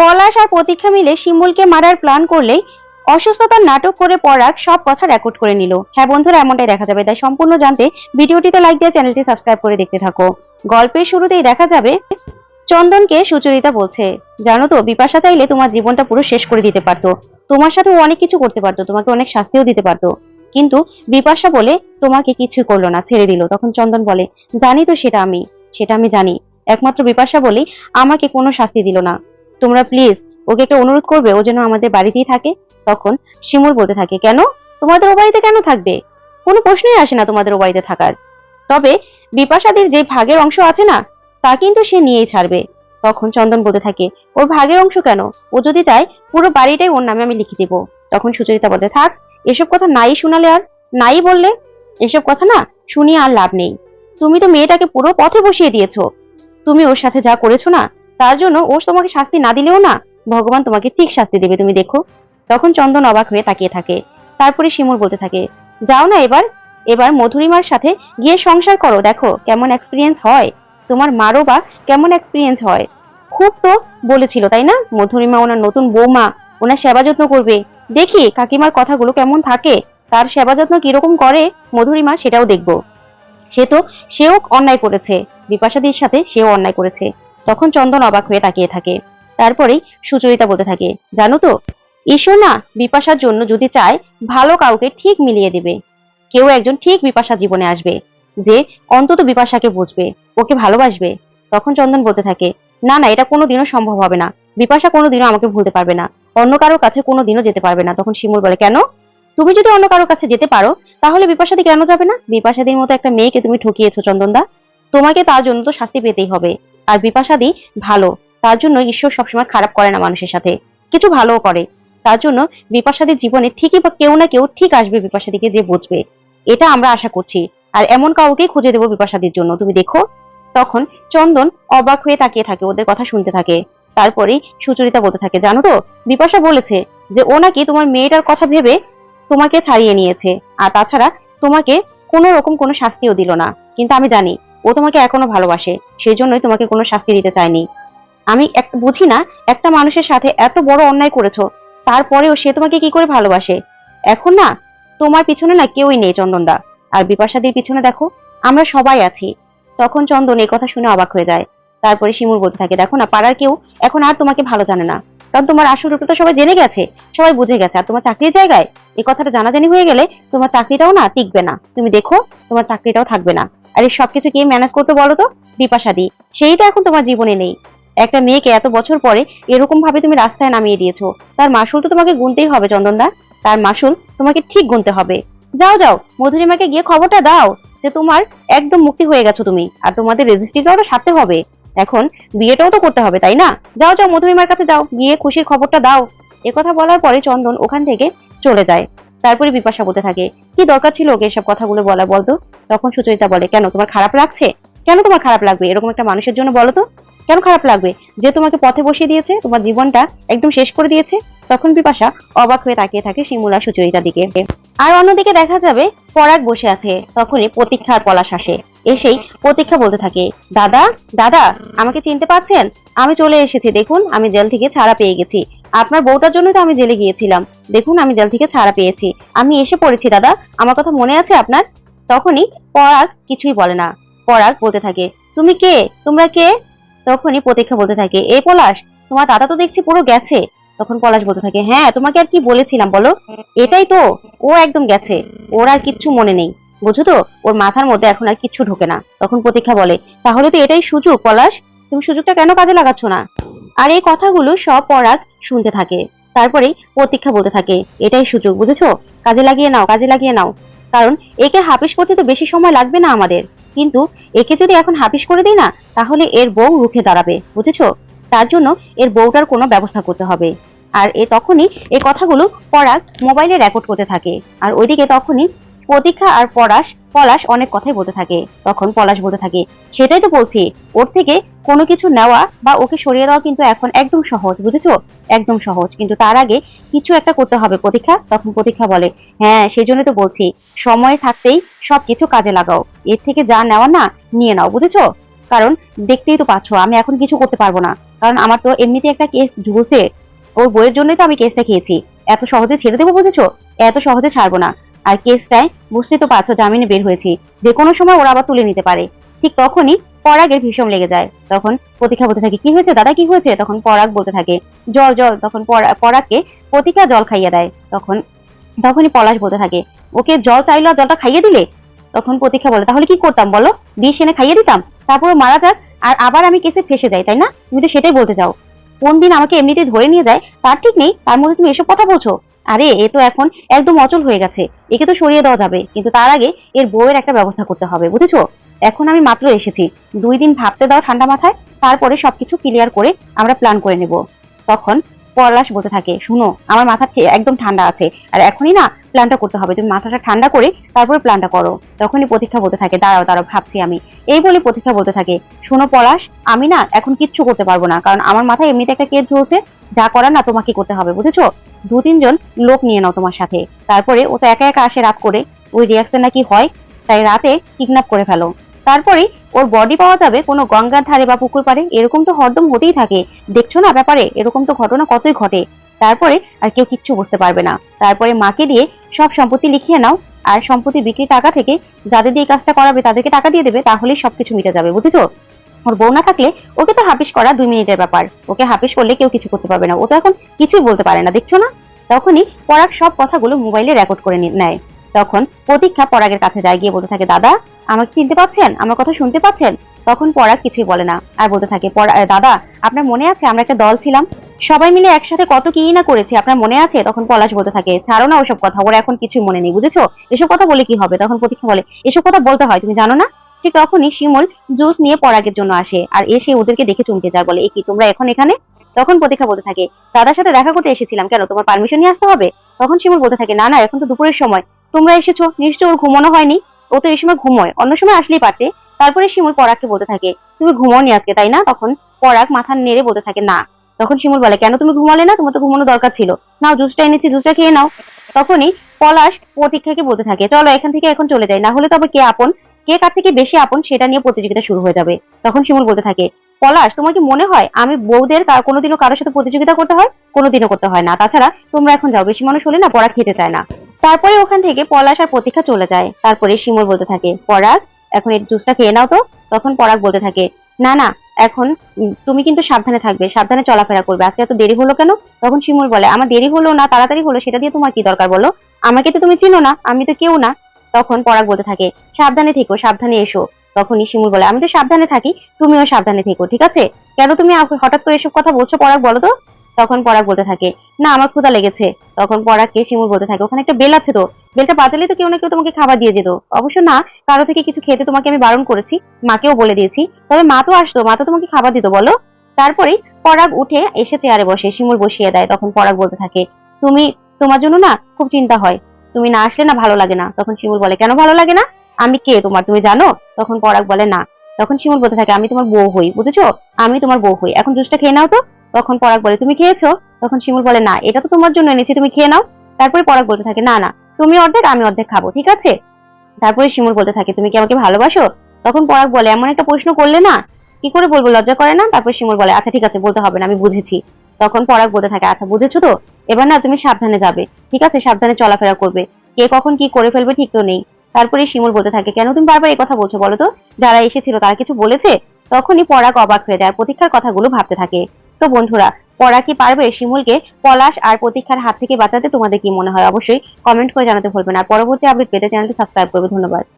পলাশ আর প্রতীক্ষা মিলে শিমুলকে মারার প্ল্যান করলেই অসুস্থতার নাটক করে পরাগ সব কথা রেকর্ড করে নিল। হ্যাঁ বন্ধুরা, এমনটাই দেখা যাবে। তাই সম্পূর্ণ জানতে ভিডিওটিতে লাইক দিয়ে চ্যানেলটি সাবস্ক্রাইব করে দেখতে থাকো। গল্পের শুরুতেই দেখা যাবে চন্দনকে সুচরিতা বলছে, জানো তো, বিপাশা চাইলে তোমার জীবনটা পুরো শেষ করে দিতে পারতো। তোমার সাথে অনেক কিছু করতে পারতো, তোমাকে অনেক শাস্তিও দিতে পারতো। কিন্তু বিপাশা বলে, তোমাকে কিছু করল না, ছেড়ে দিল। তখন চন্দন বলে, জানি তো সেটা আমি সেটা আমি জানি। একমাত্র বিপাশা বলেই, আমাকে কোনো শাস্তি দিল না। তোমরা প্লিজ ওকে একটা অনুরোধ করবে, ও যেন আমাদের বাড়িতেই থাকে। তখন শিমুল বলতে থাকে, কেন? তোমাদের ও বাড়িতে কেন থাকবে? কোনো প্রশ্নই আসে না তোমাদের ও বাড়িতে থাকার। তবে বিপাশাদির যে ভাগের অংশ আছে না, তা কিন্তু সে নিয়েই ছাড়বে। তখন চন্দন বলতে থাকে, ওর ভাগের অংশ কেন? ও যদি চায়, পুরো বাড়িটাই ওর নামে আমি লিখে দেবো। তখন সুচরিতা বলতে, থাক, এসব কথা নাই শোনালে আর, নাই বললে এসব কথা না শুনিয়ে আর লাভ নেই। তুমি তো মেয়েটাকে পুরো পথে বসিয়ে দিয়েছ। তুমি ওর সাথে যা করেছ না তার জন্য ও তোমাকে শাস্তি না দিলেও না, ভগবান তোমাকে ঠিক শাস্তি দেবে, তুমি দেখো। তখন চন্দন অবাক হয়ে তাকিয়ে থাকে। তারপরে শিমুর বলতে থাকে, যাও না এবার এবার মধুরিমার সাথে গিয়ে সংসার করো, দেখো কেমন এক্সপিরিয়েন্স হয়। তোমার মারও বা কেমন এক্সপিরিয়েন্স হয়। খুব তো বলেছিল, তাই না? মধুরিমা ওনার নতুন বৌমা, ওনার সেবা যত্ন করবে। দেখি কাকিমার কথাগুলো কেমন থাকে, তার সেবা যত্ন কীরকম করে, মধুরিমা সেটাও দেখব। সে তো, সেও অন্যায় করেছে। বিপাশাদির সাথে সেও অন্যায় করেছে। তখন চন্দন অবাক হয়ে তাকিয়ে থাকে। তারপরেই সুচরিতা বলতে থাকে, জানো তো, ঈশ্বর না বিপাশার জন্য যদি চায়, ভালো কাউকে ঠিক মিলিয়ে দেবে। কেউ একজন ঠিক বিপাশা জীবনে আসবে, যে অন্তত বিপাশাকে বুঝবে, ওকে ভালোবাসবে। তখন চন্দন বলতে থাকে, না না, এটা কোনোদিনও সম্ভব হবে না। বিপাশা কোনোদিনও আমাকে ভুলতে পারবে না। অন্য কারোর কাছে কোনোদিনও যেতে পারবে না। তখন শিমুল বলে, কেন? তুমি যদি অন্য কারোর কাছে যেতে পারো, তাহলে বিপাশাদি কেন যাবে না? বিপাশাদির মতো একটা মেয়েকে তুমি ঠকিয়েছো চন্দনদা। তোমাকে তার জন্য তো শাস্তি পেতেই হবে। আর বিপাশাদি ভালো। তার জন্য ঈশ্বর সবসময় খারাপ করে না মানুষের সাথে। কিছু ভালোও করে। তার জন্য বিপাশাদির জীবনে ঠিকই বা কেউ না কেউ ঠিক আসবে বিপাশাদিকে যে বুঝবে। এটা আমরা আশা করছি। আর এমন কাউকে খুঁজে দেবো বিপাশাদির জন্য। তুমি দেখো, তখন চন্দন অবাক হয়ে তাকিয়ে থাকে, ওদের কথা শুনতে থাকে। তারপরেই সুচরিতা বলতে থাকে, জানো তো, বিপাশা বলেছে যে ও নাকি তোমার মেয়েটার কথা ভেবে তোমাকে ছাড়িয়ে নিয়েছে। আর তাছাড়া তোমাকে কোনো রকম কোনো শাস্তিও দিল না। কিন্তু আমি জানি ও তোমাকে এখনও ভালোবাসে সেই জন্যই তোমাকে কোনো শাস্তি দিতে চায়নি। আমি এক, বুঝি না, একটা মানুষের সাথে এত বড় অন্যায় করেছ, তারপরেও সে তোমাকে কি করে ভালোবাসে? এখন না, তোমার পিছনে না কেউই নেই চন্দনদা। আর বিপাশাদির পিছনে দেখো, আমরা সবাই আছি। তখন চন্দন এই কথা শুনে অবাক হয়ে যায়। তারপরে শিমুর বলতে থাকে, দেখো না, পাড়ার কেউ এখন আর তোমাকে ভালো জানে না। কারণ তোমার আসল রূপটা সবাই জেনে গেছে, সবাই বুঝে গেছে। আর তোমার চাকরির জায়গায় এই কথাটা জানাজানি হয়ে গেলে তোমার চাকরিটাও না টিকবে না। তুমি দেখো, তোমার চাকরিটাও থাকবে না। আর এই সবকিছু কে ম্যানেজ করতে বলো তো? বিপাশাদি সেই তো এখন তোমার জীবনে নেই। একটা মেয়েকে এত বছর পরে এরকম ভাবে তুমি রাস্তায় নামিয়ে দিয়েছ। তার মাসুল তো তোমাকে গুনতেই হবে চন্দনদা তার মাসুল তোমাকে ঠিক গুনতে হবে। যাও যাও, মধুরিমাকে গিয়ে খবরটা দাও যে তোমার একদম মুক্তি হয়ে গেছো তুমি। আর তোমাদের রেজিস্ট্রিটাও সাথে হবে। এখন বিয়েটাও তো করতে হবে, তাই না? যাও যাও মধুরিমার কাছে যাও, গিয়ে খুশির খবরটা দাও। কথা বলার পরে চন্দন ওখান থেকে চলে যায়। তারপরে বিপাশা বলতে থাকে, কি দরকার ছিল ওকে এসব কথাগুলো বলা বলতো তখন সুচরিতা বলে, কেন, তোমার খারাপ লাগছে? কেন তোমার খারাপ লাগবে? এরকম একটা মানুষের জন্য বলো তো? কেন খারাপ লাগবে? যে তোমাকে পথে বসিয়ে দিয়েছে, তোমার জীবনটা একদম শেষ করে দিয়েছে? তখন বিপাশা অবাক হয়ে তাকিয়ে থাকে শিমুলা সুচরিতার দিকে। আর অন্যদিকে দেখা যাবে, পরাগ বসে আছে, তখনই প্রতীক্ষার পলাশ আসে। এসেই প্রতীক্ষা বলতে থাকে, দাদা দাদা, আমাকে চিনতে পারছেন আমি চলে এসেছি, দেখুন, আমি জেল থেকে ছাড়া পেয়ে গেছি। আপনার বউটার জন্য তো আমি জেলে গিয়েছিলাম। দেখুন, আমি জেল থেকে ছাড়া পেয়েছি। আমি এসে পড়েছি, দাদা, আমার কথা মনে আছে আপনার? তখনই পরাগ কিছুই বলে না। পরাগ বলতে থাকে, তুমি কে? তোমরা কে? তখনই প্রতীক্ষা বলতে থাকে এই পলাশ, তোমার দাদা তো দেখছি পুরো গেছে। তখন পলাশ বলতে থাকে হ্যাঁ তোমাকে আর কি বলেছিলাম বলো? এটাই তো, ও একদম গেছে। ওর আর কিচ্ছু মনে নেই। বুঝো তো? ওর মাথার মধ্যে এখন আর কিচ্ছু ঢোকে না। তখন প্রতীক্ষা বলে, তাহলে তো এটাই সুযোগ, পলাশ। তুমি সুযোগটা কেন কাজে লাগাচ্ছ না? আর এই কথাগুলো সব পরাগ শুনতে থাকে। তারপরেই প্রতীক্ষা বলতে থাকে, এটাই সুযোগ, বুঝেছ? কাজে লাগিয়ে নাও, কাজে লাগিয়ে নাও। কারণ একে হাপিস করতে তো বেশি সময় লাগবে না আমাদের। কিন্তু একে যদি এখন হাপিস করে দিই না, তাহলে এর বউ রুখে দাঁড়াবে, বুঝেছ? তার জন্য এর বউটার কোনো ব্যবস্থা করতে হবে। আর এ তখনই এই কথাগুলো পরাগ মোবাইলে রেকর্ড করতে থাকে। আর ওইদিকে তখনই প্রতীক্ষা আর পলাশ পলাশ অনেক কথাই বলতে থাকে। তখন পলাশ বলতে থাকে, সেটাই তো বলছি, ওর থেকে কোনো কিছু নেওয়া বা ওকে সরিয়ে দেওয়া কিন্তু এখন একদম সহজ, বুঝেছ? একদম সহজ। কিন্তু তার আগে কিছু একটা করতে হবে প্রতীক্ষা। তখন প্রতীক্ষা বলে হ্যাঁ সেই জন্য তো বলছি, সময় থাকতেই সবকিছু কাজে লাগাও। এর থেকে যা নেওয়া না, নিয়ে নাও, বুঝেছ? কারণ দেখতেই তো পাচ্ছ, আমি এখন কিছু করতে পারব না। কারণ আমার তো এমনিতে একটা কেস ঝুলছে ওর বইয়ের জন্যই তো আমি কেসটা খেয়েছি। এত সহজে ছেড়ে দেবো বুঝেছ? এত সহজে ছাড়বো না। আর কেসটায় বুঝতেই তো পারছ জামিনে বের হয়েছি। যে কোনো সময় ওরা আবার তুলে নিতে পারে। ঠিক তখনই পরাগের ভীষণ লেগে যায়। তখন প্রতীক্ষা বলতে থাকে, কি হয়েছে দাদা, কি হয়েছে? তখন পরাগ বলতে থাকে, জল জল। তখন পরাগকে প্রতীক্ষা জল খাইয়ে দেয়। তখন, তখনই পলাশ বলতে থাকে, ওকে জল চাইলো আর জলটা খাইয়ে দিলে? তখন প্রতীক্ষা বলে, তাহলে কি করতাম বলো? বিষ এনে খাইয়ে দিতাম? তারপরে মারা যাক, আর আবার আমি কেসে ফেসে যাই, তাই না? তুমি তো সেটাই বলতে চাও। কোন দিন আমাকে এমনিতে ধরে নিয়ে যায়, তার ঠিক নেই, তার মধ্যে তুমি এসব কথা বলছো? আরে, এ তো এখন একদম অচল হয়ে গেছে, একে তো সরিয়ে দেওয়া যাবে, কিন্তু তার আগে এর বউয়ের একটা ব্যবস্থা করতে হবে, বুঝেছ? এখন আমি মাত্র এসেছি, দুই দিন ভাবতে দাও ঠান্ডা মাথায়, তারপরে সবকিছু ক্লিয়ার করে আমরা প্ল্যান করে নেব। তখন পলাশ বলতে থাকে, শুনো, আমার মাথা একদম ঠান্ডা আছে, আর এখনই না প্ল্যানটা করতে হবে। তুমি মাথাটা ঠান্ডা করে তারপরে প্ল্যানটা করো। তখনই প্রতীক্ষা বলতে থাকে, দাঁড়াও দাঁড়াও, ভাবছি আমি। এই বলে প্রতীক্ষা বলতে থাকে, শোনো পলাশ, আমি না এখন কিচ্ছু করতে পারব না। কারণ আমার মাথায় এমনিতে একটা কেস ঝুলছে, যা করার না তোমাকে করতে হবে, বুঝেছ? দু, তিনজন লোক নিয়ে নাও তোমার সাথে। তারপরে ও তো একা একা আসে রাত করে। ওই রিয়াকশন নাকি হয়? তাই রাতে কিডন্যাপ করে ফেলো। তারপরে ওর বডি পাওয়া যাবে কোনো গঙ্গার ধারে বা পুকুর পাড়ে। এরকম তো হরদম হতেই থাকে। দেখছ না ব্যাপারে? এরকম তো ঘটনা কতই ঘটে? তারপরে আর কেউ কিচ্ছু বুঝতে পারবে না। তারপরে মাকে দিয়ে সব সম্পত্তি লিখিয়ে নাও, আর সম্পত্তি বিক্রির টাকা থেকে যাদের দিয়ে কাজটা করাবে তাদেরকে টাকা দিয়ে দেবে, তাহলেই সবকিছু মিটে যাবে, বুঝেছ? ওর বউ না থাকলে ওকে তো হাপিস করা দুই মিনিটের ব্যাপার। ওকে হাপিস করলে কেউ কিছু করতে পারবে না। ও তো এখন কিছুই বলতে পারে না, দেখছ না? তখনই পরাগ সব কথাগুলো মোবাইলে রেকর্ড করে নেয়। তখন প্রতীক্ষা পরাগের কাছে যায়, গিয়ে বলতে থাকে, দাদা, আমাকে চিনতে পাচ্ছেন আমার কথা শুনতে পাচ্ছেন? তখন পরাগ কিছুই বলে না। আর বলতে থাকে দাদা, আপনার মনে আছে আমরা একটা দল ছিলাম? সবাই মিলে একসাথে কত কি না করেছি, আপনার মনে আছে? তখন পলাশ বলতে থাকে, ছাড়ো না ওসব কথা, ওর এখন কিছুই মনে নেই, বুঝেছ? এসব কথা বলে কি হবে? তখন প্রতীক্ষা বলে, এসব কথা বলতে হয়, তুমি জানো না? ঠিক তখনই শিমুল জুস নিয়ে পরাগের জন্য আসে, আর এসে ওদেরকে দেখে চমকে যায়, বলে কি, তোমরা এখন এখানে? তখন প্রতীক্ষা বলতে থাকে, দাদার সাথে দেখা করতে এসেছিলাম কেন? তোমার পারমিশন নিয়ে আসতে হবে? তখন শিমুল বলতে থাকে, না না, এখন তো দুপুরের সময়। তোমরা এসেছ নিশ্চয় ওর ঘুমানো হয়নি। ও তো এই সময় ঘুমোয়, অন্য সময় আসলেই পারতে। তারপরে শিমুল পরাগকে বলতে থাকে, তুমি ঘুমাওনি আজকে, তাই না? তখন পরাগ মাথা নেড়ে বলতে থাকে, না। তখন শিমুল বলে, কেন তুমি ঘুমালে না? তোমার তো ঘুমানো দরকার ছিল। নাও জুসটা এনেছি, জুসটা খেয়ে নাও। তখনই পলাশ প্রতীক্ষাকে বলতে থাকে, চলো এখান থেকে এখন চলে যাই, না হলে তবে কে আপন? কে কার থেকে বেশি আপন সেটা নিয়ে প্রতিযোগিতা শুরু হয়ে যাবে। তখন শিমুল বলতে থাকে, পলাশ, তোমার কি মনে হয় আমি বউদের কোনোদিনও কারোর সাথে প্রতিযোগিতা করতে হয়? কোনোদিনও করতে হয় না। তাছাড়া তোমরা এখন যাও, বেশি মানুষ হলে না পরাগ খেতে চায় না। তারপরে ওখান থেকে পলাশ আর প্রতীক্ষা চলে যায়। তারপরে শিমুল বলতে থাকে, পরাগ এখন এই জুসটা খেয়ে নাও তো। তখন পরাগ বলতে থাকে, না না, এখন তুমি কিন্তু সাবধানে থাকবে, সাবধানে চলাফেরা করবে। আজকে এত দেরি হলো কেন? তখন শিমুল বলে, আমার দেরি হলো না, তাড়াতাড়ি হলো, সেটা দিয়ে তোমার কি দরকার বলো? আমাকে তো তুমি চিনো না, আমি তো কেউ না। তখন পরাগ বলতে থাকে, সাবধানে থেকো, সাবধানে এসো। তখনই শিমুল বলে, আমি তো সাবধানে থাকি, তুমিও সাবধানে থেকো, ঠিক আছে? কেন তুমি হঠাৎ করে এসব কথা বলছো পরাগ বলো তো? তখন পরাগ বলতে থাকে, না, আমার ক্ষুধা লেগেছে। তখন পরাগকে শিমুল বলতে থাকে, ওখানে একটা বেল আছে তো, বেলটা বাজালে তো কেউ না কেউ তোমাকে খাবার দিয়ে যেত। অবশ্য না, কারও থেকে কিছু খেতে তোমাকে আমি বারণ করেছি, মাকেও বলে দিয়েছি, তবে মা তো আসতো, মা তো তোমাকে খাবার দিত, বলো? তারপরেই পরাগ উঠে এসে চেয়ারে বসে, শিমুল বসিয়ে দেয়, তখন পরাগ বলতে থাকে, তুমি, তোমার জন্য না খুব চিন্তা হয়, তুমি না আসলে না ভালো লাগে না। তখন শিমুল বলে, কেন ভালো লাগে না? আমি কে তোমার, তুমি জানো? তখন পরাগ বলে, না। তখন শিমুল বলতে থাকে, আমি তোমার বউ হই, বুঝেছ? আমি তোমার বউ হই। এখন জুসটা খেয়ে নাও তো। তখন পরাগ বলে, তুমি খেয়েছো? তখন শিমুল বলে, না, এটা তো তোমার জন্য এনেছি, তুমি খেয়ে নাও। তারপরে পরাগ বলতে থাকে, না না, তুমি অর্ধেক, আমি অর্ধেক খাব, ঠিক আছে? তারপরে শিমুল বলতে থাকে, তুমি কি আমাকে ভালোবাসো? তখন পরাগ বলে, এমন একটা প্রশ্ন করলে না, কি করে বলব, লজ্জা করে না? তারপর শিমুল বলে আচ্ছা ঠিক আছে, বলতে হবে না, আমি বুঝেছি। তখন পরাগ বলতে থাকে আচ্ছা বুঝেছ তো? এবার না, তুমি সাবধানে যাবে, ঠিক আছে? সাবধানে চলাফেরা করবে। কে কখন কি করে ফেলবে ঠিক তো নেই। তারপরে শিমুল বলতে থাকে, কেন তুমি বারবার এই কথা বলছো বলো তো? যারা এসেছিল, তারা কিছু বলেছে? তখনই পরাগ অবাক হয়ে যায় প্রতীক্ষার কথাগুলো ভাবতে থাকে। তো বন্ধুরা, পড়া কি পারবে? শিমুলকে পলাশ আর প্রতীক্ষার হাত থেকে বাঁচাতে তোমাদের কি মনে হয়? অবশ্যই কমেন্ট করে জানাতে ভুলবেন আর পরবর্তী আপডেট পেতে চ্যানেলটি সাবস্ক্রাইব করবে। ধন্যবাদ।